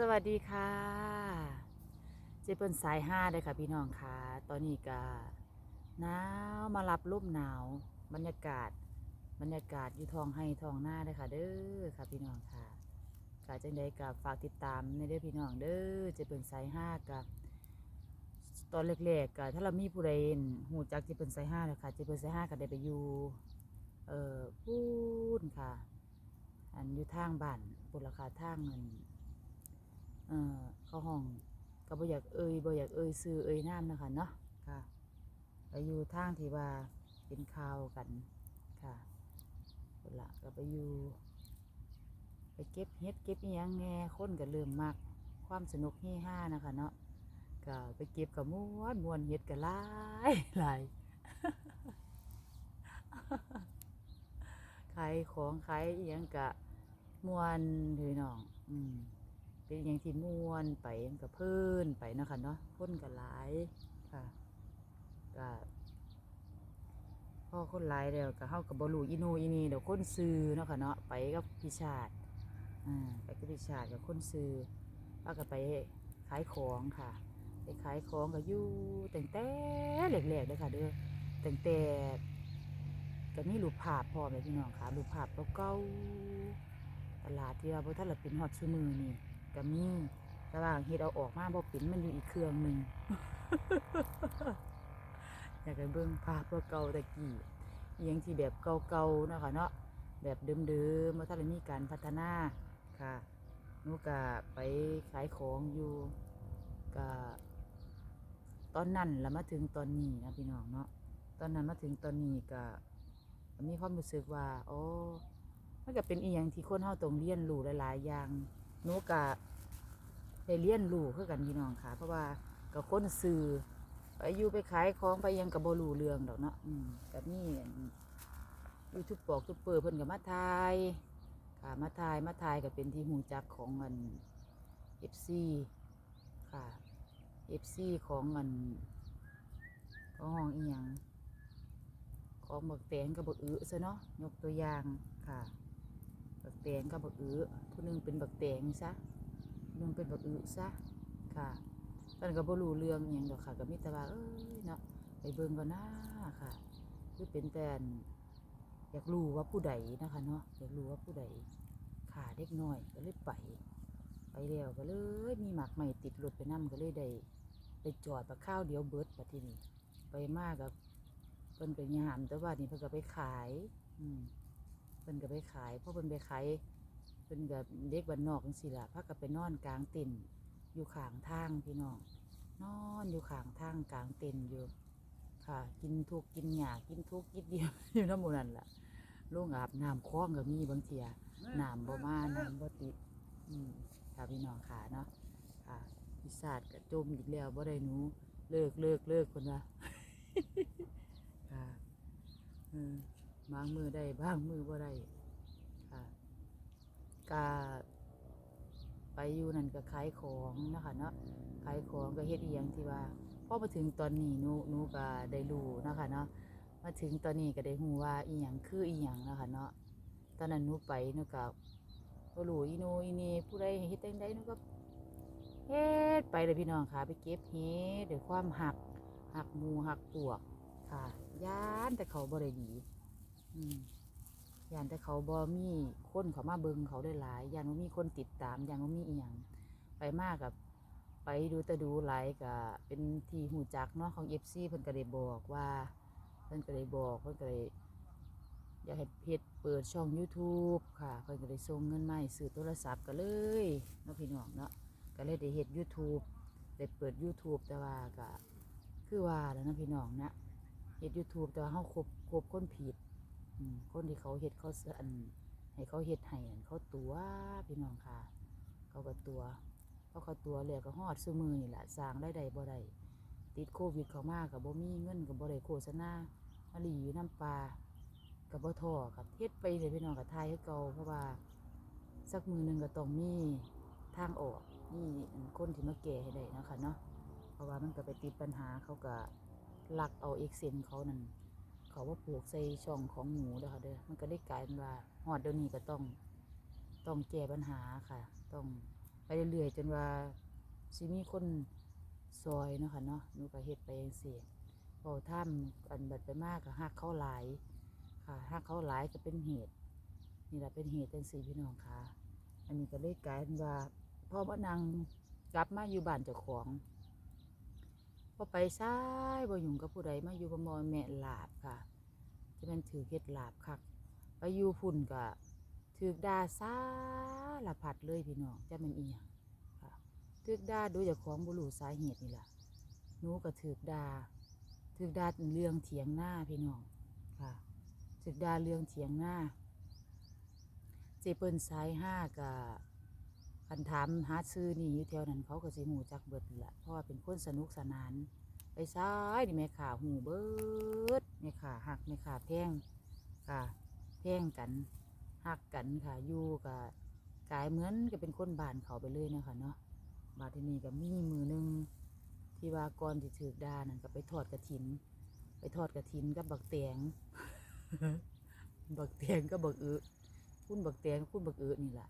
สวัสดีค่ะเจเปิลสายห้าเลยค่ะพี่น้องค่ะ ตอนนี้ก็หนาวมารับลมหนาว บรรยากาศ บรรยากาศอยู่ทองให้ทองหน้าเลยค่ะเด้อค่ะพี่น้องค่ะกาจังใดกับฝากติดตามในเด้อพี่น้องเด้อเจเปิลสายห้ากับตอนแรกๆก็ถ้าเรามีผู้ใดหูจักเจเปิลสายห้าเลยค่ะเจเปิลสายห้าก็ได้ไปอยู่เอ่อพูนค่ะ อันอยู่ทางบ้านบุรคาทางเงิน เอ่อเข้าห้องก็บ่อยากเอ่ยบ่อยากเอ่ยซื้อเอ่ยน้ำนะคะเนาะค่ะไปอยู่ทางที่ว่าเป็นข่าวกันค่ะคนละก็ไปอยู่ ไปเก็บเฮ็ดเก็บอิหยังแหน่คนก็เริ่มมากความสนุกเฮฮานะคะเนาะก็ไปเก็บกับม้วนมวนเฮ็ดก็หลายหลาย ขายของขายอิหยังกะมวนพี่น้อง อืม เป็นอย่างที่ม่วนไปกับเพื่นไปเนาะคะเนาะคนกันหลายค่ะก็พ่อคนหลายแล้วก็เฮากับบรูอีโนอีนี่เดี๋ยวคนซื้อเนาะค่ะเนาะไปกับพิชาติอ่าไปกับพิชาติกับคนซื้อว่าก็ไปขายของค่ะไปขายของก็อยู่แต่งแต่แหลกๆเลยค่ะเด้อแต่งแต่ก็มีรูปภาพพร้อมเลยพี่น้องค่ะรูปภาพเก่าตลาดที่ว่าพระท่านละเป็นฮอตซูมือนี่ ก็มีแต่ว่าเฮ็ดเอาออกมาบ่เป็นมันอยู่อีกเครื่องหนึ่งอยากไปเบิ่งภาพเก่าตะกี้อิหยังที่แบบเก่าๆเนาะค่ะเนาะแบบเดิมๆว่าถ้าได้มีการพัฒนาค่ะนูก็ไปขายของอยู่ก็ตอนนั้นแล้วมาถึงตอนนี้นะพี่น้องเนาะตอนนั้นมาถึงตอนนี้ก็มีความรู้สึกว่า โอ้มันก็เป็นอีหยังที่คนเฮาต้องเรียนรู้หลายๆอย่าง หนูกะได้เรียนรู้คือกันพี่น้องค่ะ เพราะว่าก็คนซื้อไปอยู่ไปขายของไปยังกับบรูเรืองดอกเนาะกับนี่ยูทูบบอกทูบเปอร์เพิ่นกับมาทายค่ะมาทายมาทายก็เป็นที่หูจักของเงินเอฟซีค่ะเอฟซีของเงินของห้องอียงของบักแตงกับบักอื้อซะเนาะยกตัวอย่างค่ะ แตงกับบักอื้อผู้หนึงเป็นบักแตงซะผู้หนึงเป็นบักอื้อซะค่ะตอนก็บ่รู้เรื่องอหย่างดอกค่ะก็มีแต่ว่าเอ้ยเนาะไปเบิ่งก่อนนะค่ะ คือเป็นแต่อันอยากรู้ว่าผู้ใดนะคะเนาะอยากรู้ว่าผู้ใดขาเด็กน้อยก็เลยไป ไปแล้วก็เลยมีหมากใหม่ติดรถไปนํก็เลยได้ไปจอดประข้าวเดียวเบิร์ดปะที่นี่ไปมากกับเพิ่นไปยามแต่ว่านี่เพิ่นก็ไปขาย อืม พิ่นก็ไปขายเพราะเพิ่นไปขายเพิ่นก็เด็กบ้านนอกจังซี่ล่ะพักก็ไปนอนกลางเต็นท์อยู่ข้างทางพี่น้องนอนอยู่ข้างทางกลางเต็นท์อยู่ ค่ะ กินทุกกินหยากินทุกกินเดียวอยู่น้ำมูนั่นล่ะลงอาบน้ำคล้องก็มีบางเทียน้ำบ่มาน้ำบ่ติดอืมค่ะพี่น้องค่ะเนาะค่ะพิศาจก็จมอีกแล้วบ่ได้หนูเลิกเลิกเลิกคนว่าค่ะเออ บางมือได้บางมือบ่ได้ค่ะกาไปอยู่นั่นก็ขายของนะคะเนาะขายของก็เฮ็ดเอียงที่ว่าพอมาถึงตอนนี้หนูหนูก็ได้รู้นะคะเนาะมาถึงตอนนี้ก็ได้ฮู้ว่าอีหยังคืออีหยังนะคะเนาะตอนนั้นหนูไปหนูก็บ่รู้อีโนอีนี่ผู้ใดเฮ็ดจังไดหนูก็เฮ็ดไปเลยพี่น้องค่ะ ไปเก็บเฮ็ดด้วยความหักหักหมูหักพวกค่ะย่านแต่เขาบ่ได้ดี ย่านแต่เขาบ่มีคนเขามาเบิงเขาได้หลายย่านว่ามีคนติดตามย่านว่ามีอีหยังไปมากกับไปดูแต่ดูหลายก็เป็นทีหูจักเนาะของเอฟซีเพิ่นก็ได้บอกว่าเพิ่นก็ได้บอกเพิ่นก็ได้อยากให้เพจเปิดช่อง YouTube ค่ะเพิ่นก็ได้ส่งเงินมาให้ซื้อโทรศัพท์ก็เลยเนาะพี่น้องเนาะก็เลยได้เฮ็ด YouTube ได้เปิด YouTube แต่ว่าก็คือว่าแล้วนะพี่น้องนะเฮ็ดยูทูบแต่ว่าเฮาครบครบคนผิด คนที่เขาเฮ็ดเขาเสอันให้เขาเฮ็ดให้อันเขาตัวพี่น้องค่ะ เขาก็ตัวเขาก็ตัวแล้วก็ฮอดซุมือนี่แหละสร้างรายได้บ่ได้ติดโควิดเขามาก็บ่มีเงินก็บ่ได้โฆษณามาหลีอยู่น้ำปลาก็บ่ท้อครับเฮ็ดไปเลยพี่น้องก็ทายคือเก่าเพราะว่า สักมือหนึ่งก็ต้องมีทางออกนี่คนที่มาแก้ให้ได้นะคะเนาะเพราะว่ามันก็ไปติดปัญหาเขาก็ลักเอาเอกเซนเขานั่น เขาว่าปลูกใส่ช่องของหมูเด้อค่ะเด้อมันก็ได้กลายเป็นว่าหอดเดี๋ยวนี้ก็ต้อง ต้องแก้ปัญหาค่ะ ต้องไปเรื่อยๆจนว่าสิมีคนซอยเนาะค่ะเนาะหนูก็เฮ็ดไปจังซี่พอท่ามอันบัดไปมากก็ฮักเขาหลายค่ะฮักเขาหลายก็เป็นเหตุนี่แหละเป็นเหตุจังซี่พี่น้องค่ะ อันนี้ก็เลยกลายเป็นว่าพ่อมานางกลับมาอยู่บ้านเจ้าของ พอไปซ้ายบ่ยุ่งกับผู้ใดมาอยู่กับมอแม่ลาบค่ะจะเป็นถือเฮ็ดลาบคักไปอยู่พุ่นก็ถือดาซาละพัดเลยพี่น้องจะเป็นอีหยังค่ะถือดาโดยจ้าของบ่รู้สาเหตุนี่ล่ะหนูก็ถือดาถือดาเรื่องเถียงหน้าพี่น้องค่ะถือดาเรื่องเถียงหน้าเจเปิลสายห้ากับ คันถามหาซื้อนี่อยู่แถวนั้นเขาก็สิหูจักเบิดละเพราะว่าเป็นคนสนุกสนาน ไปซ้ายนี่แม่ขาหูเบิดแม่ขาหักแม่ขาแพงค่ะแพงกันหักกันค่ะอยู่กับกายเหมือนก็เป็นคนบานเขาไปเลยเนาะคะเนาะบาทีนี้ก็มีมือหนึงที่ว่าก่อนที่ถือดานั่นก็ไปทอดกระถิน ไปทอดกระถินกับบักแตงบักแตงกับบักอึคุณบักแตงคุณบักเอิดนี่แหละ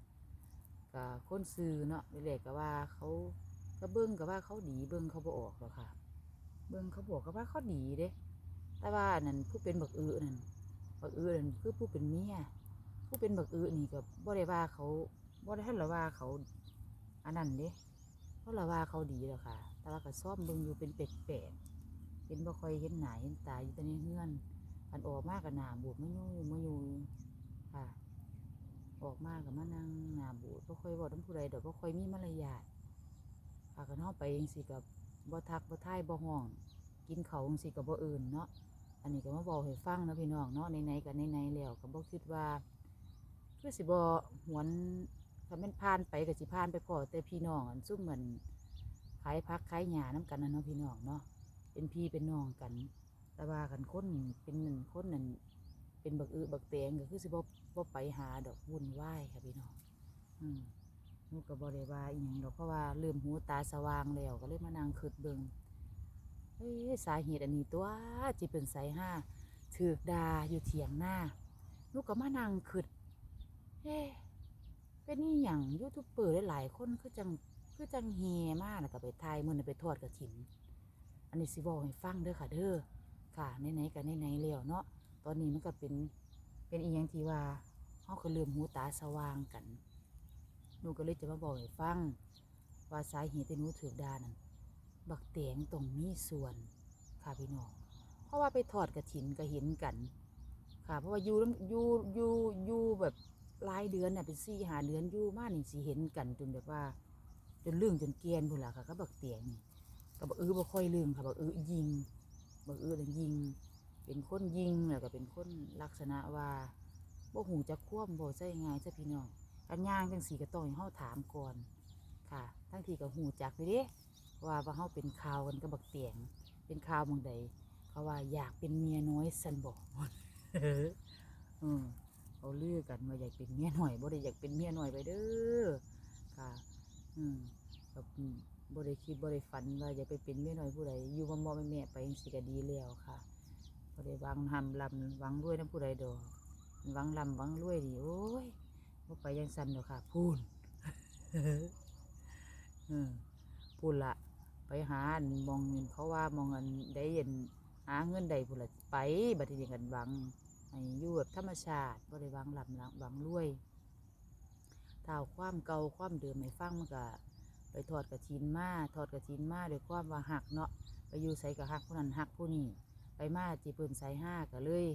ก็คนซื้อเนาะเลกก็ว่าเขาก็เบิ้งก็ว่าเขาดีเบิ้งเขาบ่ออกหรอกค่ะ เบิ้งเขาบอกก็ว่าเขาดีเด้ แต่ว่านั่นผู้เป็นบักเอิดนั่นบักเอิดนั่นคือผู้เป็นเมียผู้เป็นบักเอิดนี่ก็บ่ได้ว่าเขาบ่ได้ทันละว่าเขาอันนั้นเด้เพราะละว่าเขาดีแล้วค่ะ แต่ว่าก็ซ่อมเบิ่งอยู่เป็นแปลกๆเป็นบ่ค่อยเห็นหนาเห็นตาอยู่แต่ในเฮือนอันออกมากก็หนาบูดมาอยู่ยไมาอยู่ค่ะ ออกมากับมานั่งหนาบูดบ่ค่อยบอกน้ำผู้ใดดอกบ่ค่อยมีมารยาทพากันเฮาไปจังซี่กับบ่ทักบ่ท่ายบ่ห้อง กินเขาวจังซี่กับบ่เอื่นเนาะอันนี้ก็มาบอกให้ฟังนะพี่น้องเนาะไหนๆก็ไหนๆแล้วก็บ่คิดว่าคือสิบ่หวนถ้าแม่นผ่านไปก็สิผ่านไปพอแต่พี่น้องอันซุ่มเหมือนขายผักขายหญ้านํกันนะเนาะพี่น้องเนาะเป็นพี่เป็นน้องกันแต่ว่ากันคนเป็นหนั่นคนนั่นเป็นบักอึบักแตงก็คือสิบ่ บ่ไปหาดอกวุ่นวายค่ะพี่น้องอืมหนูก็บ่ได้ว่าอีหยังดอกเพราะว่าเริ่มหูตาสว่างแล้วก็เลยมานั่งคิดเบิงเอ้ยสาเหตุอันนี้ตัวจิเป็นสายห้าถือกดาอยู่เถียงหน้าหนูก็มานั่งคิดเอ๊ะเป็นนี่หยังยูทูบเบอร์หลายๆคนคือจังคือจังเฮมากแล้วก็ไปทายมือไปทอดกระถิน อันนี้สิบอกให้ฟังเด้อค่ะเด้อค่ะไหนๆกันไหนๆแล้วเนาะตอนนี้มันก็เป็นเป็นอีหยังที่ว่า เฮาก็เริ่มหูตาสว่างกันหนูก็เลยจะมาบอกให้ฟัง ว่าสาเหตุที่หนูถือดานั่นบักแตงตรงมีส่วนค่ะพี่น้องเพราะว่าไปทอดกระถินก็เห็นกัน ค่ะ เพราะว่าอยู่น้ำอยู่อยู่อยู่แบบรายเดือนน่ะเป็นสี่หาเดือนอยู่มานี่สิเห็นกันจนแบบว่า จนเรื่องจนเกลียนพุ่นล่ะค่ะก็บักแตงนี่ก็บอกเออบ่ค่อยลืมค่ะบอกเออยิงบอกเออนั่ยิง เป็นคนยิงแล้วก็เป็นคนลักษณะว่า บ่หูจะคว่ำบ่ใช่ง่ายซะพี่น้องกันย่างจังสีก็ต้องให้เฮาถามก่อนค่ะ ทั้งที่ก็หูจักอยู่เด้ว่าว่าเฮาเป็นข่าวกันกับบักเตียง เป็นข่าวมองใดเขาว่าอยากเป็นเมียน้อยสันบอกเออเขาลือกกันว่าอยากเป็นเมียหน่อยบ่ได้อยากเป็นเมียหน่อยไปเด้อค่ะ อืมก็อืมบริคิดบริฝันว่าอย่าไปเป็นเมียหน้อยผู้ใดอยู่มามอแม่ไปสิก็ดีแล้วค่ะบริวังทำลำหวังรวยน้ำผู้ใดดอก หวังลำหวังรวยดีโอ้ยบ่ไปยังสันดอกค่ะ พูนพูนละไปหาอันมองเงินเขาว่ามองอันได้เห็นหาเงินใดพูนละไปบัดนี้กันหวังให้อยู่แบบธรรมชาติบริวังลำหวังรวยเท่าความเก่าความเดิมให้ฟังมันก็ไปทอดกระถินมาทอดกระถินมาด้วยความว่าหักเนาะไปอยู่ใส่กับหักผู้นั้นหักผู้นี้ไปมาจีเปิ่นใส่ห้าก็เลย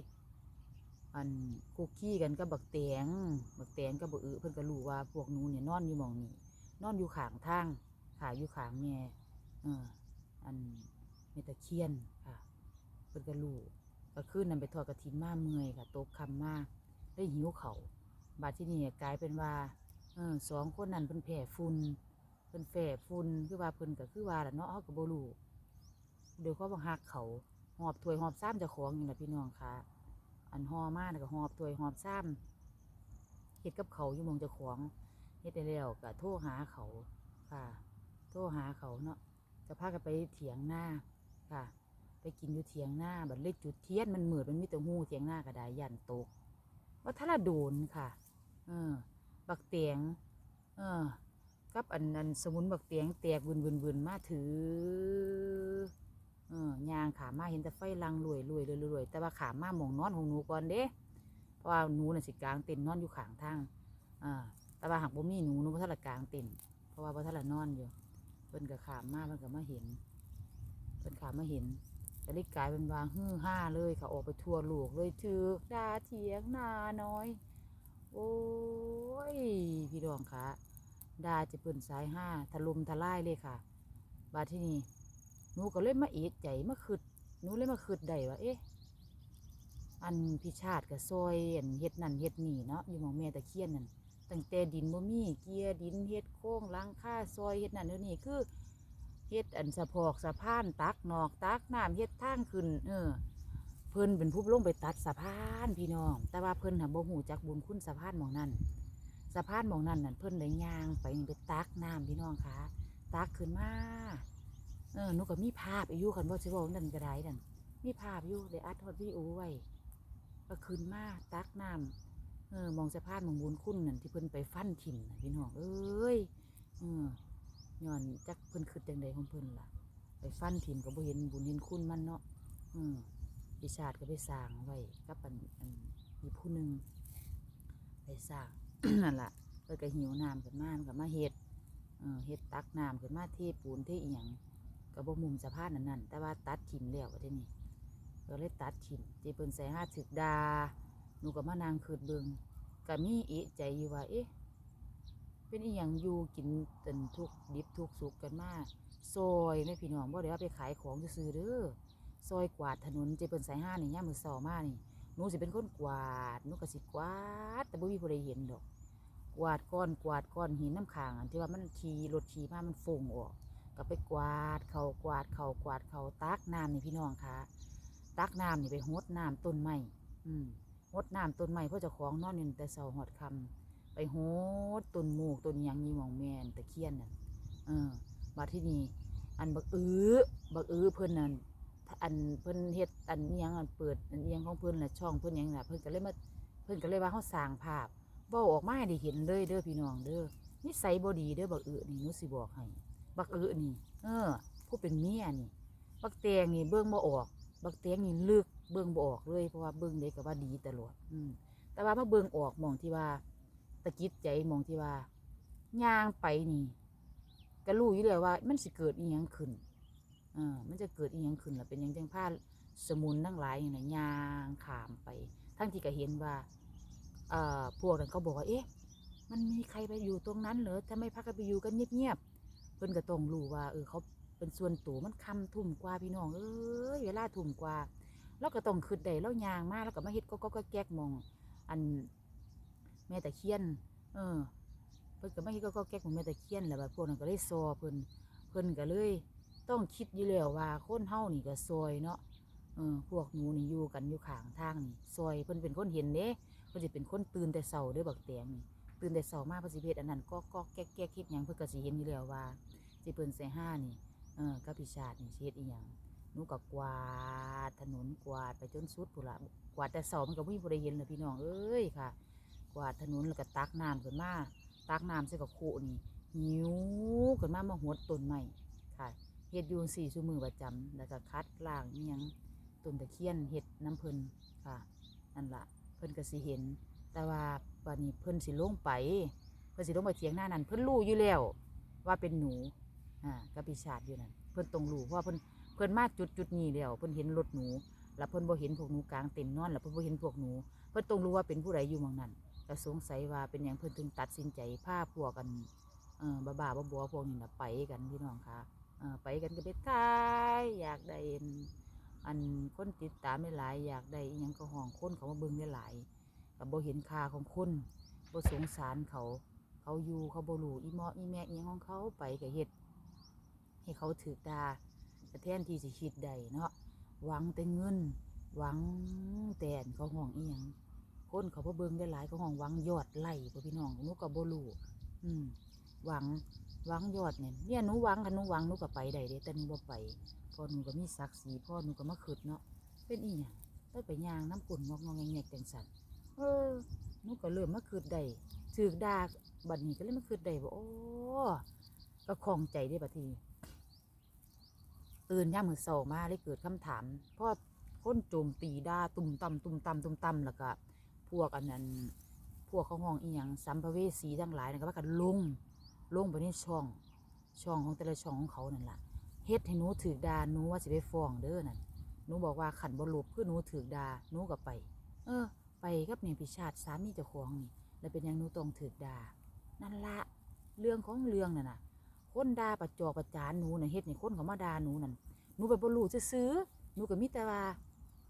อันคุกกี้กันก็บักแตงบักแตงก็บักอือเพิ่นก็รู้ว่าพวกหนูเนี่ยนอนอยู่มองนี้นอนอยู่ขางทางขาอยู่ขางแม่เอออันเมตะเคียนค่ะเพิ่นก็รู้ก็ขึ้นนั่นไปทอดกระถินมาเมื่อยค่ะตกคำมากได้หิวเขาบาดที่นี่กลายเป็นว่าเออสองคนนั้นเพิ่นแผ่ฝุ่นเพิ่นแฝบฝุ่นคือว่าเพิ่นก็คือว่าแหละเนาะเฮาก็บ่รู้เดี๋ยวเขาบังหักเขาหอบถวยหอบซ้ำจ้าของนี่แหละพี่น้องค่ะ อันหอมาน่ะก็หอบถ้วหอบซ้ำเฮ็ดกับเขาอยู่มองเจ้าของเฮ็ดได้แล้วก็โทรหาเขาค่ะโทรหาเขาเนาะก็พากันไปเถียงหน้าค่ะ ไปกินอยู่เถียงหน้าบัดเลยจุดเทียนมันเหมือดมันมีแต่หูเถียงหน้าก็ได้ยันตกว่าถ้าละโดนค่ะ เออ บักเตียง เออกับอันอันสมุนบักเตียงแตกบึนบึนบึนมาถือ เออย่างขามาเห็นแต่ไฟลังรวยรวยรวยรวยแต่ว่าขามาหมองนอนของหนูก่อนเด้เพราะว่าหนูน่ะสิกลางเต็นนอนอยู่ข้างทางอ่าแต่ว่าหากบ่มีหนูหนูบ่ทันละกลางเต็นเพราะว่าบ่ทันละนอนอยู่เพิ่นก็ขามมาเพิ่นก็มาเห็นเพิ่นขามมาเห็นก็เลยกลายเป็นว่าฮือฮ่าเลยค่ะออกไปทั่วโลกเลยถือดาเถียงนาน้อย โอ้ยพี่ดองคะดาจะเปิ่นสายห้าถล่มทะลายเลยค่ะ บาที่นี่ หนูก็เลยมาเอะใจมาคืดหนูเลยมาคืดได้ว่าเอ๊ะอันพิชาติกับซอยอันเฮ็ดนั่นเฮ็ดนี่เนาะอยู่หมองแม่ตะเคียนนั่นตั้งแต่ดินบ่มีเกียดินเฮ็ดโค้งล้างค่าซอยเฮ็ดนั่นเฮ็ดนี่คือเฮ็ดอันสะพอกสะพานตักนอกตักน้ำเฮ็ดทางขึ้น เออ เพิ่นเป็นผู้ลงไปตัดสะพานพี่น้อง แต่ว่าเพิ่นน่ะบ่ฮู้จักบุญคุณสะพานหมองนั้นสะพานหมองนั้นนั่นเพิ่นได้ย่างไปไปตักน้ำพี่น้องคะตักขึ้นมา เออหนูก็มีภาพอายู่คันบ่สิเว้านั่นก็ได้นั่นมีภาพอยู่ได้อัดฮอดวิดีโอไว้ก็ขึ้นมาตักน้ำเออมองสะพานมองบุญคุณนั่นที่เพิ่นไปฟันถิ่น่ะพี่น้องเอ้ยเออย้อนจักเพิ่นคิดจังไดของเพิ่นล่ะ ไปฟันถิ่มก็บ่เห็นบุญเห็นคุณมันเนาะอืมพิชาติก็ไปสร้างไว้กับอันอันมีผู้หนึ่งไปสร้างนั่นล่ะเพื่อก็หิวน้ำขึ้นมามันก็มาเฮ็ดเออเฮ็ดตักน้ำขึ้นมาเทปูนเทอีหยัง ก็บ่มุมสะพานนั่นนั่นแต่ว่าตัดถิ่มแล้วที่นี้ก็เลยตัดถิ่มจีเปิ้นใส่ห้าถึกดาหนูก็มานางคืดเบิงก็มีเอะใจอยู่ว่าเอ๊ะเป็นอีหยังอยู่กินตนทุกดิบทุกสุกกันมากซอยแม่พี่น้องบ่ได้ว่าไปขายของซื่อเด้อซอยกวาดถนนเจเปิ้นสายห้านี่ย่ามมือสอมานี่หนูสิเป็นคนกวาดหนูก็สิกวาด แต่บ่มีผู้ใดเห็นดอก กวาดก้อนกวาดก้อนหินน้ำค้างอันที่ว่ามันขี่รถขี่มามันฟงออก ก็ไปกวาดเขากวาดเขากวาดเขาตักน้ำนี่พี่น้องคะตักน้ำนี่ไปหดน้ำต้นไม้อืมหดน้ำต้นไม้เพื่อจะของนอนนี่แต่เสาหอดคำไปหดต้นหมูกต้นยังนี่หมองแมนตะเคียนนั่นเออมาที่นี่อันบักอื้อบักอื้อเพิ่อนนั่นอันเพิ่อนเฮ็ดอันอิหยังอันเปิดอันอิหยังของเพิ่นน่ะช่องเพิ่อนยังน่ะเพิ่อนก็เลยมาเพิ่อนก็เลยว่าเฮาสร้างภาพเว้าออกมาให้ได้เห็นเลยเด้อพี่น้องเด้อนิสัยบ่ดีเด้อบักอึนี่นูสิบอกให้ บักอึนี่ เออ ผู้เป็นเมียนี่ บักแตงนี่เบิ่งบ่ออก บักแตงนี่ลึกเบิ่งบ่ออกเลยเพราะว่าเบิ่งได้ก็ว่าดีตลอดอืมแต่ว่ามาเบิ่งออกหมองที่ว่า ตะกิดใจหมองที่ว่าย่างไปนี่ก็รู้อยู่แล้วว่า มันสิเกิดอีหยังขึ้นอ่ามันจะเกิดอีหยังขึ้นล่ะเป็นหยังจังผ้าสมุนทั้งหลายอย่างน่ะยางขามไป ทั้งที่ก็เห็นว่าเอ่อพวกนั้นเขาบอกว่าเอ๊ะมันมีใครไปอยู่ตรงนั้นเหรอทำไมพักกันไปอยู่กันเงียบๆเพิ่นก็ต้องรู้ว่า เออเขาเป็นส่วนตัวมันคำทุ่มกว่าพี่น้องเอ้ยเวลาทุ่มกว่าเราก็ต้องคืดได้แล้วยางมากแล้วก็มาเฮ็ดก็ก็แก๊กมอง อันแม่แตะเคียน เออเพิ่นก็มาเฮ็ดก็ก็แก๊กมองแม่แตะเคียนแหละแบบพวกนั้นก็เลยซอเพิ่นเพิ่นก็เลย ต้องคิดอยู่แล้วว่าคนเฮานี่ก็ซอยเนาะเออพวกหนูนี่อยู่กันอยู่ข้างทางนี่ซอยเพิ่นเป็นคนเห็นเด้เพิ่นสิเป็นคนตื่นแต่เช้าเด้อบักแตงนี่ ตื่นแต่เช้ามาเพิ่นสิเฮ็ดอันนั้นก็ก็แก๊กแก๊กคิดหยังเพิ่นก็สิเห็นอยู่แล้วว่าสิเพิ่นใส่ห้านี่เออกับพิชาตินี่สิเฮ็ดอีหยังหนูก็กวาดถนนกวาดไปจนสุดพุ่นละกวาดแต่เช้ามันก็บ่มีผู้ใดเห็นเลยพี่น้องเอ้ยค่ะ กวาดถนนแล้วก็ตักน้ำขึ้นมาตักน้ำใส่กับโคนี่หิวขึ้นมามาหดต้นไม้ค่ะเฮ็ดอยู่สี่ชั่วมือประจำแล้วก็คัดล่างอิหยังต้นตะเคียนเฮ็ดน้ำเพิ่นค่ะนั่นละเพิ่นก็สิเห็น แต่ว่าันนี้เพิ่นสิลงไป เพิ่นสิลงไปเถียงหน้านั้นเพิ่นรู้อยู่แล้วว่าเป็นหนูอ่ากับปีศาจอยู่นั่นเพิ่นต้องรู้เพราะเพิ่นเพิ่นมาจุดจุดนี้แล้วเพิ่นเห็นรถหนู แล้วเพิ่นบ่เห็นพวกหนูกลางเต็นนอนแล้วเพิ่นบ่เห็นพวกหนู เพิ่นต้องรู้ว่าเป็นผู้ใดอยู่มองนั้นก็สงสัยว่าเป็นหยังเพิ่นถึงตัดสินใจพาพวกกันเออบ้าๆบ่ๆพวกนี้น่ะไปกันพี่น้องค่ะเอ่อไปกันก็ไปทายอยากได้อันอันคนติดตามหลายอยากได้อิหยังก็ห้องคนเขามาเบิ่งหลาย กับบ่เห็นค่าของคนบ่สงสารเขา เขาอยู่เขาบ่รู้อีหมออีแม่อีงของเขาไปก็เฮ็ดให้เขาถือดาแต่แทนที่สิคิดได้เนาะหวังแต่เงิน หวังแต่นเขาห้องอีหยังคนเขาบ่เบิ่งหลายเขาห้องหวังยอดไล่พี่น้องนูก็บ่รู้อืมหวังหวังยอดเนี่ยเนี่ยหนูหวังคันหนูหวังหนูก็ไปได้เด้แต่หนูบ่ไปเพอหนูก็มีศักดิ์ศรีพ่อหนูก็มาขึ้นเนาะเป็นอีหยังได้ไปย่างน้ำกุ่นงอกงอกแงกๆจังสัน ออหนูก็เริ่มมาคืดได้ถือดาบัดนี้ก็เลยมาคืดได้ว่โอ้ก็คล่องใจได้บัดทีตื่นย่ามมือเสามาเลยเกิดคำถามเพราะคนโจมตีด่าตุ่มตำตุ่มตำตุ่มตำแล้วก็พวกอันนั้น พวกเขาห้องอีหยังสัมภเวสีทั้งหลายนั่นก็ว่ากันลงลงไปในช่อง ช่องของแต่ละช่องของเขานั่นล่ะเฮ็ดให้หนูถือดาหนูว่าสิไปฟ้องเด้อนั่นหนูบอกว่าขันบ่ลลูบคือหนูถือดาหนูก็ไป เออ ไปกับเนี่ยพิชาติสามีเจ้าของนี่แล้วเป็นหยังหนูต้องถือดานั่นละเรื่องของเรื่องน่ะนะคนด่าประจอกประจานหนูน่ะเฮ็ดให้คนเขามาด่าหนูนั่นหนูไปบ่รู้ซื้อหนูก็มีแต่ว่า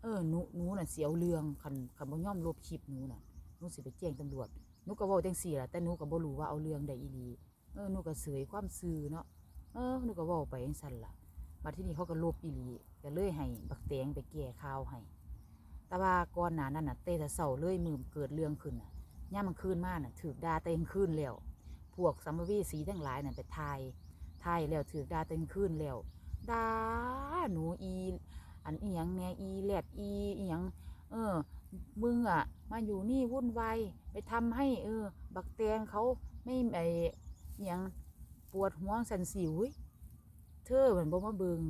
เออหนูหนูน่ะเสียวเรื่องคันคันบ่ยอมลบคลิปหนูน่ะหนูสิไปแจ้งตำรวจหนูก็เว้าจังซี่ล่ะแต่หนูก็บ่รู้ว่าเอาเรื่องใดอีหลีเออหนูก็เสยความซื่อเนาะเออหนูก็เว้าไปจังซั่นล่ะมาที่นี่เขาก็ลบอีหลีก็เลยให้บักแตงไปแก้ข่าวให้ แต่ว่าก่อนหน้านั้นน่ะเตะเสาเลื่อยมือเกิดเรื่องขึ้นน่ะย่ามันคืนมาน่ะถือดาเต็มคืนแล้วพวกสัมภเวสีทั้งหลายน่ะไปทายทายแล้วถือดาเต็มคืนแล้วดาหนูอี อันอีหยังแหน่อีแลดอีอีหยังเออมึงอะมาอยู่นี่วุ่นวายไปทำให้เออ บักแตงเขาไม่ไออหยังปวดหัวสันสิวเธอเหมือนบ่มาเบิง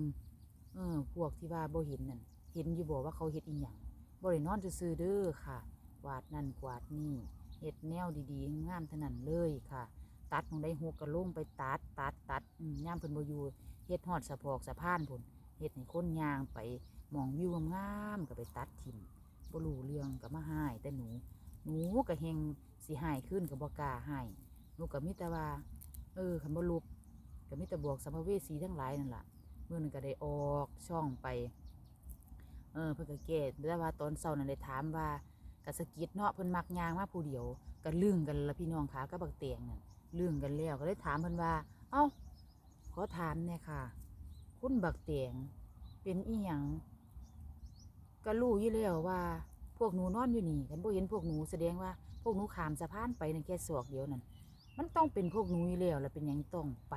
เออพวกที่ว่าบ่เห็นนั่นเห็นอยู่บ่ว่าเขาเฮ็ดอีหยัง บริโนอนซื่อเด้อค่ะกวาดนั่นกวาดนี่เฮ็ดแนวดีๆงามๆเท่านั้นเลยค่ะ ตัดของได้หัวกระลงไปตัดตัดตัดย่ามเพิ่นบอยู่เฮ็ดฮอดสะพอกสะพานพุ่นเฮ็ดให้นยางไปมองวิวงามๆก็ไปตัดทิ่มบ่รู้เรื่องก็มาหายแต่หนู หนูก็เฮงสิหายขึ้นก็บ่กล้าหายหนูก็มีแต่ว่าเออคันบ่ลุบก็มีแต่บวกสัมภเวสีทั้งหลายนั่นแหล่ะมื้อนึงก็ได้ออกช่องไป เออเพิ่นก็แก้แต่ว่าตอนเช้านั่นได้ถามว่ากะสะกิดเนาะเพิ่นมักยางมาผู้เดียวก็ลึงกันละพี่น้องขากับบักเตียงนั่นลึงกันแล้วก็เลยถามเพิ่นว่า เอ้าขอถามแหน่ยค่ะ คุณบักเตียงเป็นอีหยังก็รู้อยู่แล้วว่า พวกหนูนอนอยู่นี่กันบ่เห็นพวกหนูแสดงว่าพวกหนูขามสะพานไปนั่นแค่ศอกเดียวนั่นมันต้องเป็นพวกหนูอยู่แล้วแล้วเป็นหยังต้องไป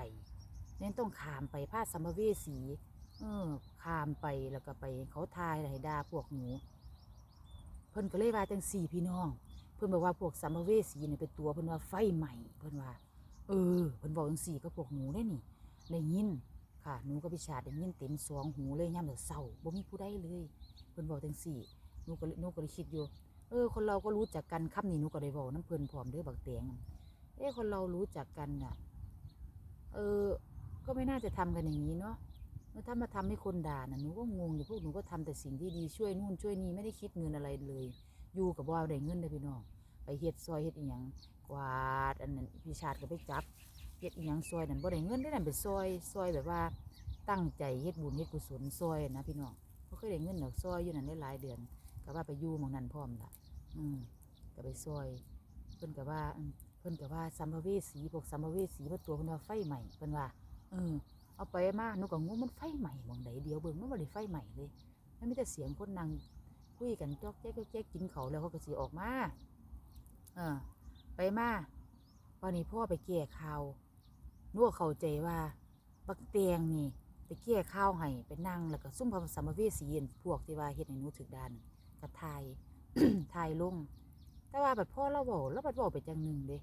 ยังต้องขามไปพาสัมภเวสี เออข้ามไปแล้วก็ไปเขาทายให้ด่าพวกหนูเพิ่นก็เลยว่าจังสี่พี่น้อง เพิ่นบอกว่าพวกสัมภเวสีเนี่ยเป็นตัวเพิ่นว่าไฟใหม่เพิ่นว่า เออเพิ่นบอกจังสี่ก็พวกหนูได้นี่ได้ยินค่ะหนูก็พิชาได้ยินเต็มสองหูเลยย่ำเดือเศร้าบ่มีผู้ใดเลยเพิ่นบอกจังสี่หนูก็หนูก็เลยคิดอยู่ เออ คนเราก็รู้จักกันคำนี้หนูก็ได้บอกน้ำเพิ่นพร้อมเด้อบักแตงเอ้คนเรารู้จักกันน่ะ เออ ก็ไม่น่าจะทำกันอย่างนี้เนาะ เมื่อถ้ามาทำให้คนด่านะหนูก็งงอยู่พวกหนูก็ทำแต่สิ่งที่ดีช่วยนู่นช่วยนี่ไม่ได้คิดเงินอะไรเลย อยู่กับว่าได้เงินได้พี่น้องไปเฮ็ดซอยเฮ็ดอีหยังกวาดอันนั้นพี่ชาติก็ไปจับเฮ็ดอีหยังซอยนั่นบ่ได้เงินได้นั่นไปซอยซอยแบบว่าตั้งใจเฮ็ดบุญเฮ็ดกุศลซอยนะพี่น้องบ่เคยได้เงินดอกซอยอยู่นั่นได้หลายเดือนก็ว่าไปอยู่หมองนั้นพร้อมล่ะ อืมก็ไปซอยเพิ่นก็ว่าเพิ่นก็ว่าสัมภเวสีพวกสัมภเวสีว่าตัวเพิ่นว่าไฟใหม่เพิ่นว่าเออ เอาไปมาหนูก็งงมันไฟใหม่มองใดเดียวเบิ่งมันบ่ได้ไฟใหม่เลย มันมีแต่เสียงคนนั่งคุยกันจอกแจ๊กจอกแจ๊กกินเขาแล้วเขาก็สิออกมาเออไปมาวันนี้พ่อไปแก้ข่าวนูกเข้าใจว่า บักแตงนี่ไปแก้ข่าวให้ไปนั่งแล้วก็ซุ่มพระสัมภเวสีนั่นพวกที่ว่าเฮ็ดให้หนูถึกดานนั่นก็ทายทายลง แต่ว่าบัดพ่อเราเว้าแล้วบัดเว้าไปจังหนึ่งเด้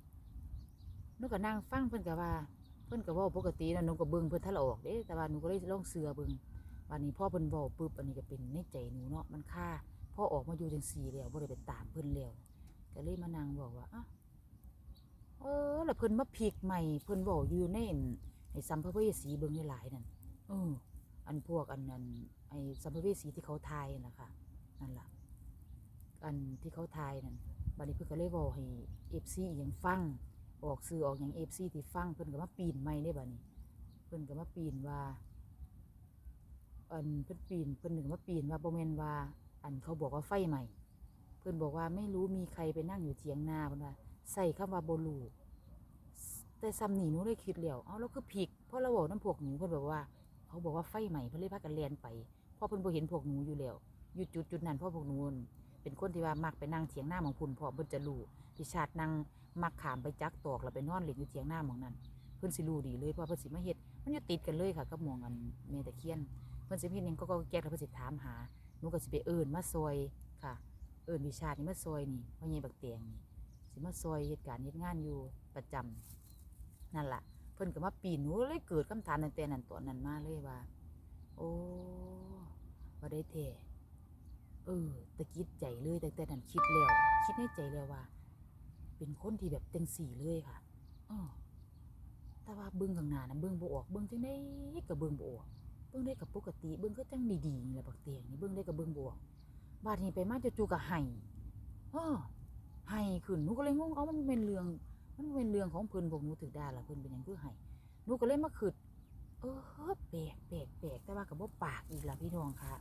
นูก็นั่งฟังเพิ่นก็ว่า พิ่นก็เว้าปกตินะหนูก็เบิ่งเพิ่นทะเลาะออกเด้แต่ว่าหนูก็เลยลองเสือเบิ่งวันนี้พ่อเพิ่นเว้าปุ๊บอันนี้ก็เป็นในใจหนูเนาะมันค่าพ่อออกมาอยู่จังซี่แล้วบ่ได้ไปตามเพิ่นแล้วก็เลยมานั่งบอกว่าอะเออแล้วเพิ่นมาพลิกใหม่เพิ่นเว้าอยู่ในอั่นไอ้สัมภเวสีเบิ่งหลายๆนั่นเอออันพวกอันนั้นไอ้สัมภเวสีที่เขาทายน่ะค่ะนั่นล่ะอันที่เขาทายนั่นบัดนี้เพิ่นก็เลยเว้าให้ FC อีหยังฟัง ออกสื่อออกอย่างเอฟซีที่ฟังเพิ่นก็มาปีนไม่ได้บัดนี้เพิ่นก็มาปีนว่าอันเพิ่นปีนเพิ่นหนึ่งมาปีนว่าโบ่แม่นว่า อันเขาบอกว่าไฟใหม่ เพิ่นบอกว่าไม่รู้มีใครไปนั่งอยู่เถียงนาเพิ่นว่าใส่คำว่าบ่รู้แต่ซ้ำนี่หนูเลยคิดแล้วเอ้าแล้วคือผิกเพราะเราบอกน้ำพวกหนูเพิ่นบอกว่า เขาบอกว่าไฟใหม่เพิ่นเลยพากันเรียนไปพราะเพิ่นบ่เห็นพวกหนูอยู่แล้วอยู่จุดจุดนั้นพราะพวกหนูนเป็นคนที่ว่ามักไปนั่งเถียงหน้าของคุณพราะเพิ่นจะรู้พิชาตินั่ง มักขามไปจักตอกแล้วไปนอนเล่นอยู่เถียงหน้าหมองนั้นเพิ่นสิรู้ดีเลยเพราะเพิ่นสิมาเฮ็ดมันอยู่ติดกันเลยค่ะกับหมองอันเมตะเคียนเพิ่นสิเฮ็ดหยังก็ก็แก้แล้วเพิ่นสิถามหาหนูก็สิไปเอิ้นมาซอยค่ะ เอิ้นวิชานี่มาซอยนี่พ่อใหญ่บักเตียงนี่สิมาซอยเหตุการณ์เฮ็ดงานอยู่ประจำนั่นล่ะเพิ่นก็มาปีนหนูเลยเกิดคำถามตั้งแต่นั้นตอนนั้นมาเลยว่า โอ้บ่ได้แท้เออตะกิดใจเลยตั้งแต่นั้นคิดแล้ว คิดในใจแล้วว่า เป็นคนที่แบบจังสี่เลยค่ะเออแต่ว่าเบิ่งข้างหน้านะเบิ่งบ่ออกเบิ่งจังได๋ก็เบิ่งบ่ออกเบิ่งได้กับปกติเบิ่งก็จังดีๆนี่แหละบักเตียงนี่เบิ่งได้ก็เบิ่งบ่ออกบาดนี้ไปมาจู่ๆก็ให้เออให้ขึ้นหนูก็เลยงงเอามันเป็นเรื่อง มันเป็นเรื่องของเพิ่นพวกหนูถึกด่าล่ะเพิ่นเป็นหยังคือให้หนูก็เลยมาคิดเออแปลกแปลกแปลกแต่ว่าก็บ่ปากอีกล่ะพี่น้องค่ะ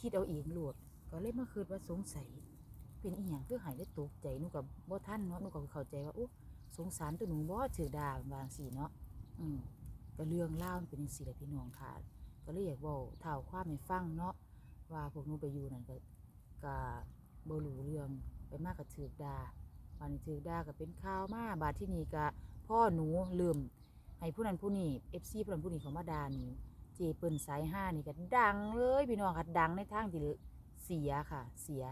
คิดเอาเองโลดก็เลยมาคิดว่าสงสัย เป็นอีหยังคือให้ได้ตกใจหนูก็บ่ทันเนาะหนูก็เข้าใจว่าโอ้สงสารตัวหนูบ่ถึกด่าบางสิเนาะอืมก็เรื่องเล่ามันเป็นจังซี่แหละพี่น้องค่ะก็เลยอยากเว้าเท่าความให้ฟังเนาะว่าพวกหนูไปอยู่นั่นก็ก็บ่รู้เรื่องไปมากก็ถึกด่าบาดนี้ถือดาก็เป็นข่าวมาบาดที่นี่ก็พ่อหนูลืมให้ผู้นั้นผู้นี้ FC ผู้นั้นผู้นี้เขามาด่าหนูเจเปิ้นสายห้านี่ก็ดังเลยพี่น้องค่ะดังในทางที่เสียค่ะ เสีย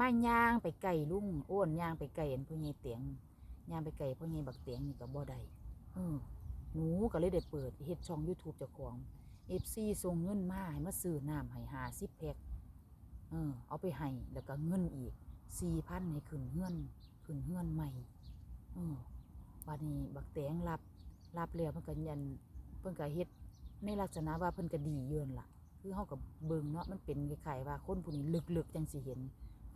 มายางไปไก่ลุงอ้วนยางไปไก่อันพ่อใหญ่เตียงยางไปไก่พ่อใหญ่บักเตียงนี่ก็บ่ได้หนูก็เลยได้เปิดเฮ็ดช่อง YouTube เจ้าของ FC ส่งเงินมาให้มาซื้อน้ำให้50แพ็คเออ เอาไปให้แล้วก็เงินอีก4,000ให้ขึ้นเงินขึ้นเฮือนใหม่เออบัดนี้บักแตงรับรับแล้วเพิ่นก็ยันเพิ่นก็เฮ็ดในลักษณะว่าเพิ่นก็ดีเยินล่ะ คือเฮากับเบิ่งเนาะมันเป็นคล้ายๆว่าคนผู้นี้ลึกๆจังสิเห็น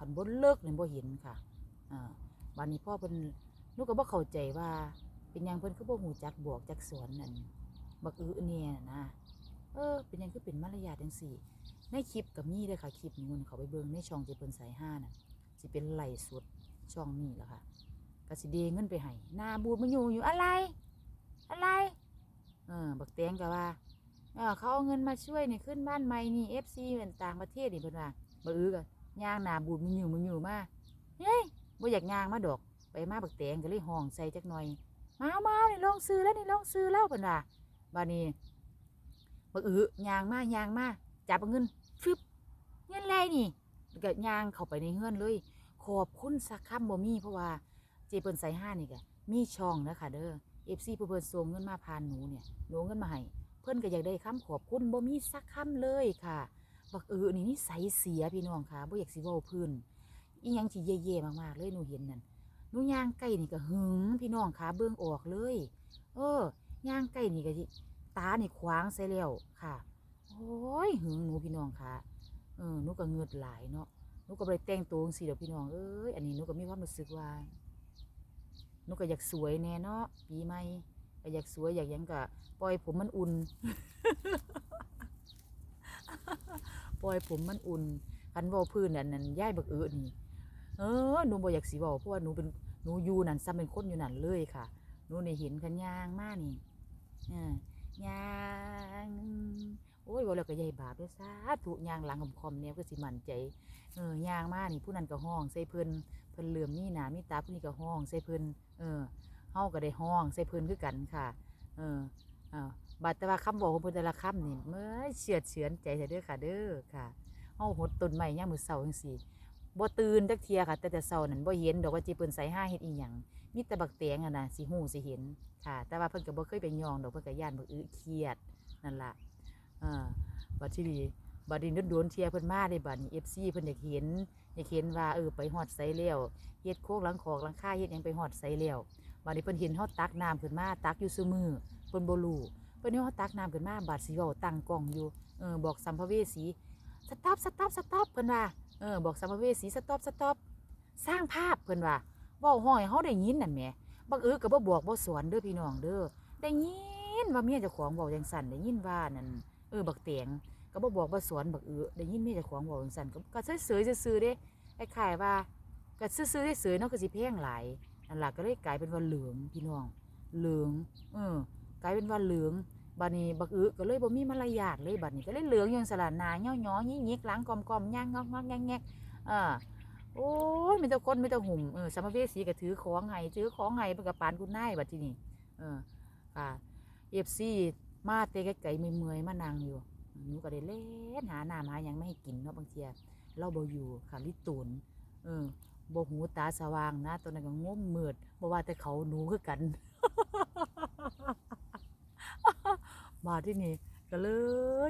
คันบ่เลิกนี่บ่เห็นค่ะอ่าบัดนี้พ่อเพิ่นนูก็บ่เข้าใจว่า เป็นยังเพิ่นคือบ่ฮู้จักบอกจักสอนนั่นบักอื้อเนี่ยนะเออ เป็นยังคือเป็นมารยาทจังซี่ ในคลิปก็มีเด้ค่ะคลิปนี้มันเขาไปเบิ่งในช่องที่เพิ่นใส่ห้าน่ะสิเป็นไลฟ์สดช่องนี้แหละค่ะก็สิเดเงินไปให้หน้าบูดมาอยู่อยู่อะไร อะไรเออบักแตงก็ว่าเออเขาเอาเงินมาช่วยนี่ขึ้นบ้านใหม่นี่เอฟซีเป็นต่างประเทศนี่เพิ่นว่าบ่อื้อกัน ย่างหนาบูดมันอยู่มันอยู่มาเฮ้ยบ่อยากย่างมาดอก ไปมาบักแตงก็เลยห้องใส่จักหน่อยมามานี่ลองซื้อแล้วนี่ลองซื้อแล้วเพิ่นว่าบัดนี้บักอือย่างมาย่างมาจับเงินฟึบเงินไรนี่ก็ย่างเข้าไปในเฮือนเลย ขอบคุณสักคำบ่มีเพราะว่าเจเปิ้นใส่ห้านี่ก็มีช่องนะคะเด้อเอฟซีเพิ่นส่งเงินมาผ่านหนูเนี่ยหนูเอาเงินมาให้เพิ่นก็อยากได้คำขอบคุณบ่มีสักคำเลยค่ะ บักเออนี่นิสัยเสียพี่น้องค่ะบ่อยากสิเว้าพื้นอีหยังที่แย่ๆมากๆเลยหนูเห็นนั่นหนูย่างไก่นี่ก็หึงพี่น้องค่ะเบิ่งออกเลย เออย่างไก่นี่ก็สิตานี่ขวางใส่แล้วค่ะ โอ้ยหึงหนูพี่น้องค่ะเออหนูก็เงือดหลายเนาะหนูก็ไปแต่งตัวจังซี่ดอกพี่น้องเอ้ยอันนี้หนูก็มีความรู้สึกว่าหนูก็อยากสวยแน่เนาะปีใหม่ก็อยากสวยอยากยังก็ปล่อยผมมันอุ่น ปล่อยผมมันอุ่นคันเว้าพื้นอันนั้นย้ายบักเออนี่เออหนูบ่อยากสิเว้าเพราะว่าหนูเป็นหนูอยู่นั่นซ้ำเป็นคนอยู่นั่นเลยค่ะหนูได้เห็นคันยางมานี่เอยางโอ้ยบ่แล้วก็อยายบาปเด้อสาธุยางหลังคอมๆแนวก็สิมันใจเออยางมานี่ผู้นั้นก็ห้องใส่เพิ่นเพิ่นเหลื่อมมีหนามีตาผู้นี้ก็ห้องใส่เพิ่นเออเฮาก็ได้ห้องใส่เพิ่นคือกันค่ะ เอออ่า บัดแต่ว่าคำบอกของเพิ่นแต่ละคำนี่เมื่อยเฉียดเฉือนใจเสียเด้อค่ะ เด้อค่ะเฮาหดต้นไม้ยามมื้อเช้าจังซี่บ่ตื่นจักเทียค่ะ แต่แต่เช้านั้นบ่เห็นดอกว่าจิเพิ่นใส่ห้าเฮ็ดอีหยังมีแต่บักแตงอะนะสิฮู้สิเห็นค่ะ แต่ว่าเพิ่นก็บ่เคยไปยองดอกเพิ่นก็ย่านบักอึเครียดนั่นล่ะอ่าบัดที่นี้บัดนี้โดนๆเทียเพิ่นมาได้บัดนี้ FC เพิ่นอยากเห็นอยากเห็นว่าเออไปฮอดไสแล้วเฮ็ดโคกหลังคอกหลังคาเฮ็ดหยังไปฮอดไสแล้วบัดนี้เพิ่นเห็นเฮาตักน้ำขึ้นมาตักอยู่ซุมือเพิ่นบ่รู้ เพิ่นเห็นเฮาตักน้ำขึ้นมาบาดสิเว้าตั้งกล้องอยู่เออบอกสัมภเวสีสต็อปสต็อปสต็อปเพิ่นว่าเออบอกสัมภเวสีสต็อปสต็อปสร้างภาพเพิ่นว่าเว้าห้อยเฮาได้ยินนั่นแหมบักเออก็บ่บอกบ่สอนเด้อพี่น้องเด้อได้ยินว่าเมียเจ้าของเว้าจังซั่นได้ยินว่านั่นเออบักแตงก็บ่บอกว่สอนบักเออได้ยินแม่เจ้าของบอกจังซั่นก็ก็เฉยๆซื่อๆเด้คล้ายๆว่าก็ซื่อๆเฉยๆเนาะก็สิแพงหลายนั่นล่ะก็เลยกลายเป็นว่าเหลืองพี่น้องเหลืองเออ กลายเป็นว่าเหลืองบัดนี้บักอือก็เลยบ่มีมารยาทเลยบัดนี้ก็เลยเหลืองอย่างสลัดหน้าย่อๆยิกๆหลังกอมๆย่างงอกๆแงกๆเออโอ้ยมีแต่คนมีแต่หุ่มเออสมภเวสีก็ถือของให้ถือของให้เพิ่นก็ปานคุณนายบัดทีนี้เออค่ะ FC มาแต่ไกลๆเมื่อยๆมานั่งอยู่หนูก็ได้เล่นหาน้ำหายังไม่ให้กินเนาะบางเทียเราบ่อยู่ค่ะลิตูนเออบ่หูตาสว่างนะตัวนั้นก็ง้มมืดบ่ว่าแต่เขาหนูคือกัน มาที่นี่ก็เล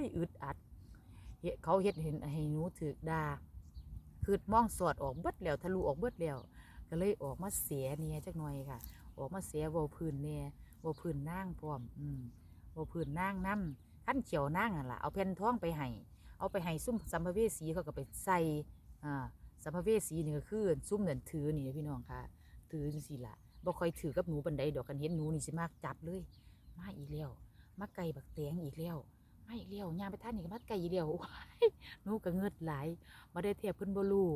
ยอึดอัดเฮ็ดเขาเฮ็ดเห็นให้หนูถูกด่าคือมองสอดออกเบิดแล้วทะลุออกเบิดแล้วก็เลยออกมาเสียเนี่ยจักหน่อยค่ะ ออกมาเสียเว้าพื้นแหน่เว้าพื้นนางพร้อมอืมเว้าพื้นนางนํขั้นเขียวนางนั่นล่ะเอาแผ่นท้องไปให้เอาไปให้ซุ่มสัมภเวสีเขาก็ไปใส่อ่าสัมภเวสีนี่ก็คือซุ่มนั่นถือนี่พี่น้องค่ะ ถือจังซี่ล่ะบ่ค่อยถือกับหนูปานใดดอกกันเห็นหนูนี่สิมากจับเลย มาอีแล้ว มาไก่บักแตงอีกแล้วมาอีกแล้วยางไปท่านนี่ก็มาไก่อีกแล้วว้ายหนูก็เงิดไหลมาได้เทียบเพิ่นบ่รู้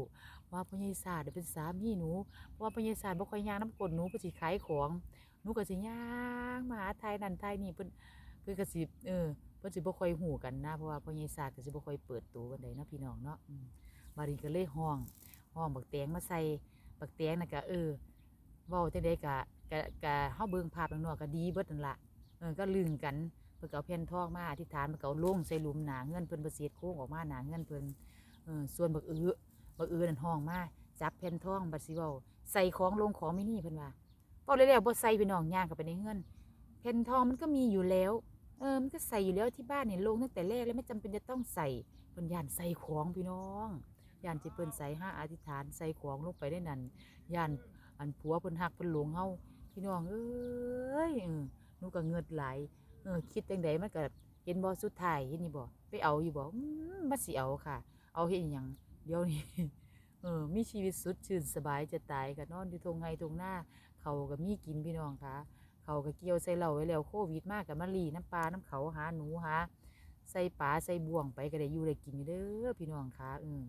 ว่าพญศาสตร์เป็นสามีหนูเพราะว่าพญาศาสตร์บ่ค่อยย่างน้ำกลนหนูเพิ่นสิขายของหนูก็สิย่างมาหาทายนั่นทายนี่เพิ่นเพิ่นก็สิเออเพิ่นสิบ่ค่อยฮู้กันนะเพราะว่าพญาศาสตร์ก็สิบ่ค่อยเปิดตัวปานใดเนาะพี่น้องเนาะมบาดนี้ก็เลยห้องห้องบักแตงมาใส่บักแตงน่ะก็เออเว้าจังได๋ก็ก็ก็เฮาเบิ่งภาพข้างนอกก็ดีเบิดนั่นล่ะ เออก็ลึงกันเพิ่นก็เอาแผ่นทองมาอธิษฐานเพิ่นก็เอาลงใส่หลุมหนาเงินเพิ่นบ่เสียดโค้งออกมาหนาเงินเพิ่นเออส่วนบักอื้อบักอื้อนั่นห้องมาจับแผ่นทองบัดสิเว้าใส่ของลงของไม่นี่เพิ่นว่าเว้าแล้วบ่ใส่พี่น้องย่างเข้าไปในเงินแผ่นทองมันก็มีอยู่แล้วเออมันก็ใส่อยู่แล้วที่บ้านเนี่ยลงตั้งแต่แรกแล้วไม่จำเป็นจะต้องใส่เพิ่นย่านใส่ของพี่น้องย่านสิเพิ่นใส่ห้าอธิษฐานใส่ของลงไปได้นั่นย่านอันผัวเพิ่นฮักเพิ่นหลงเฮาพี่น้องเอ้ยอ หนูก็เงิดไหลายเออคิดจังไดมันก็เห็นบ่สุดท้ายเห็นนี่บ่ไปเอาอยู่บ่อืมมาสิเอาค่ะ เอาเฮ็ดอิหยังเดี๋ยวนี้เออมีชีวิตสุดชื่นสบายจะตายก็นอนอยู่ตรงไงตรงหน้า เขาก็มีกินพี่น้องค่ะ เขาก็เกี่ยวใส่เหล่าไว้แล้วโควิดมากกับมาลีน้ำปลาน้ำเขาหาหนูหาใส่ปลาใส่บ่วงไปก็ได้อยู่ได้กินอยู่เด้อพี่น้องค่ะอืม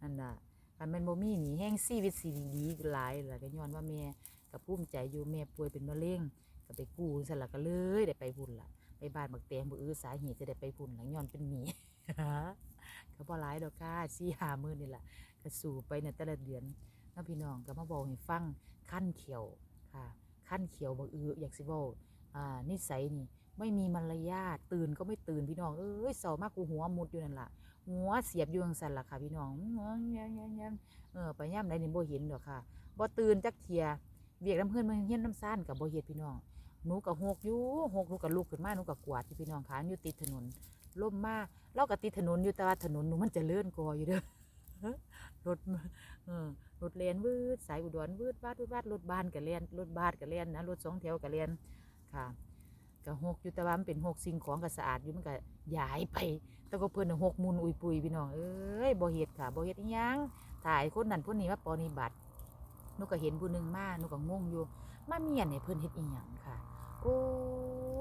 นั่นน่ะคันแม่นบ่มีหนีแห้งชีวิตสิดีหลายหล่ะก็ย้อนว่าแม่ก็ภูมิใจอยู่แม่ป่วยเป็นมะเร็ง ก็ไปกู้ซั่นล่ะก็เลยได้ไปพุ่นล่ะไปบ้านบักแตงบ่อื้อสาเหตุจะได้ไปพุ่นหลังย้อนเป็นหนี้ก็บ่หลายดอกค่ะสี่หามื่นนี่ล่ะก็สู่ไปเนี่ยแต่ละเดือนน้องพี่น้องก็มาบอกให้ฟังขั้นเขียวค่ะ ขั้นเขียวบ่อืออยากสิบอกอ่านิสัยนี่ไม่มีมารยาทตื่นก็ไม่ตื่นพี่น้องเอ้ยเสามากกูหัวมุดอยู่นั่นล่ะหัวเสียบอยู่จังซันล่ะค่ะ พี่น้องยังๆๆเออไปย่ำใดนี่บ่เห็นดอกค่ะบ่ตื่นจักเทียเวียกน้ำเพื่อนมาเฮี้ยนน้ำซ่านกับบ่เฮ็ดพี่น้อง หนูก็หกอยู่หกหนูก็ลุกขึ้นมาหนูก็กวาดอยู่พี่น้องค่ะอยู่ติดถนนล่มมาเราก็ติดถนนอยู่แต่ว่าถนนหนูมันจะเลื่อนกออยู่เด้อรถเออรถเลนวืดสายอุดรวืดวาดวืดวาดรถบ้านกับเลนรถบ้านกับเลนนะรถสองแถวกับเลนค่ะก็หกอยู่แต่ว่ามันเป็นหกสิ่งของก็สะอาดอยู่มันก็ย้ายไป แต่ก็เพิ่นน่ะหกมุนอุยปุยพี่น้องเอ้ยบ่เฮ็ดค่ะบ่เฮ็ดอิหยังถ่ายคนนั้นคนนี้มาปฏิบัติหนูก็เห็นผู้หนึ่งมาหนูก็งงอยู่ มาเมียนให้เพิ่นเฮ็ดอีหยังค่ะ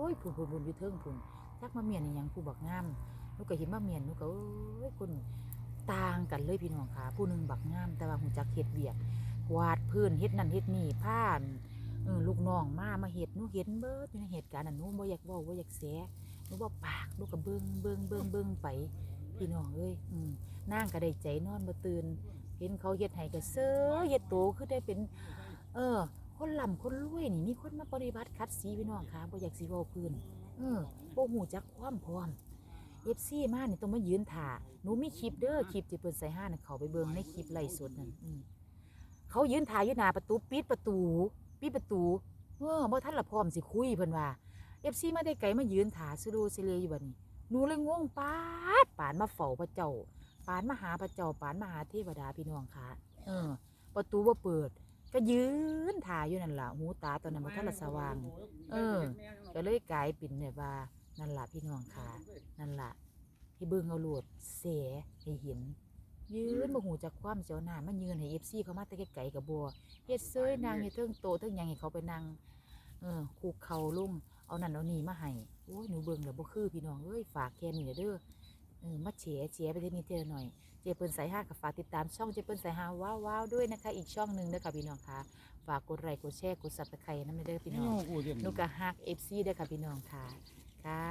ยพุ่นพุ่นพุ่นอยู่เทิงพุนจักมาเมียนอีหยังผู้บักงามนูก็เห็นมาเมียนนูก็เอ้ยคนต่างกันเลยพี่น้องค่ะ ผู้หนึ่งบักงาม แต่ว่าหูจักเฮ็ดเวียกวาดพื้นเฮ็ดนั่นเฮ็ดนี่ผ้าลูกน้องมามาเฮ็ดนูเห็นเบิดอยู่ในเหตุการณ์นั้นหนูบ่อยากเว้าบ่อยากแสนูบ่ปากนูก็เบิ่งเบิ่งเบิ่งเบิ่งไปพี่น้องเอ้ยอืมนางก็ได้ใจนอนบ่ตื่น เห็นเขาเฮ็ดให้ก็เซ้อเฮ็ดโตคือได้เป็น เออ คนร่ำคนรวยนี่มีคนมาปฏิบัติคัดสีพี่น้องค่ะบ่อยากสิเว้าพื้นเออบ่ฮู้จักความพร้อมเอฟซีมาเนี่ต้องมายืนถ่าหนูมีคลิปเด้อคลิปที่เปิดใส่ห้าน่ะเขาไปเบิ่งในคลิปไล่สดนั่นเขายืนถ่ายอยู่หน้าประตูปิดประตูปิดประตูเออบ่ทันละพร้อมสิคุยเพิ่นว่าเอฟซีมาได้ไกลมายืนถ่าซิโดซิเลอยู่บัดนี้หนูเลยงงปาดปานมาเฝ้าพระเจ้าปานมาหาพระเจ้าปานมาหาเทวดาพี่น้องค่ะเออ ประตูบ่เปิด ก็ยืนถ่าอยู่นั่นล่ะหูตาตอนนั้นบ่ทันละสว่าง เออ ก็เลยกลายเป็นแบบว่านั่นล่ะพี่น้องค่ะนั่นล่ะให้เบิ่งเอาโลดเสให้เห็น ยืนบ่หูจักความเจ้าหน้ามันยืนให้ FC เขามาแต่ไกลๆกับบัวเฮ็ดเซยนางอยู่เทิงโตะเทิงหยังให้เขาไปนั่งเออคุกเข่าลงเอานั่นเอานี่มาให้โอ้ยหนูเบิ่งแล้วบ่คือพี่น้องเอ้ยฝากแค่นี้เด้อเออมาแฉแฉไปเทอนี้เทอหน่อย เจเปิ้นสายห้ากับฝากติดตามช่องเจเปิ้นสายห้าว้าวว้าวๆด้วยนะคะ อีกช่องหนึงเด้อค่ะพี่น้องค่ะฝากกดไลค์กดแชร์กด Subscribe นำเด้อพี่น้องหนูก็ฮักเอฟซีด้วยค่ะพี่น้องค่ะค่ะ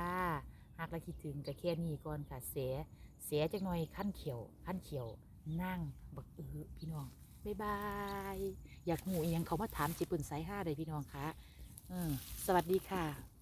ฮักและคิดถึงก็แค่นี้ก่อนค่ะเสียเสียจักหน่อยขั้นเขียวขั้นเขียว นั่งบักอือพี่น้องบ๊ายบายอยากหูอิหยังเขามาถามจิปุ่นสายห้าเลยพี่น้องค่ะเออสวัสดีค่ะ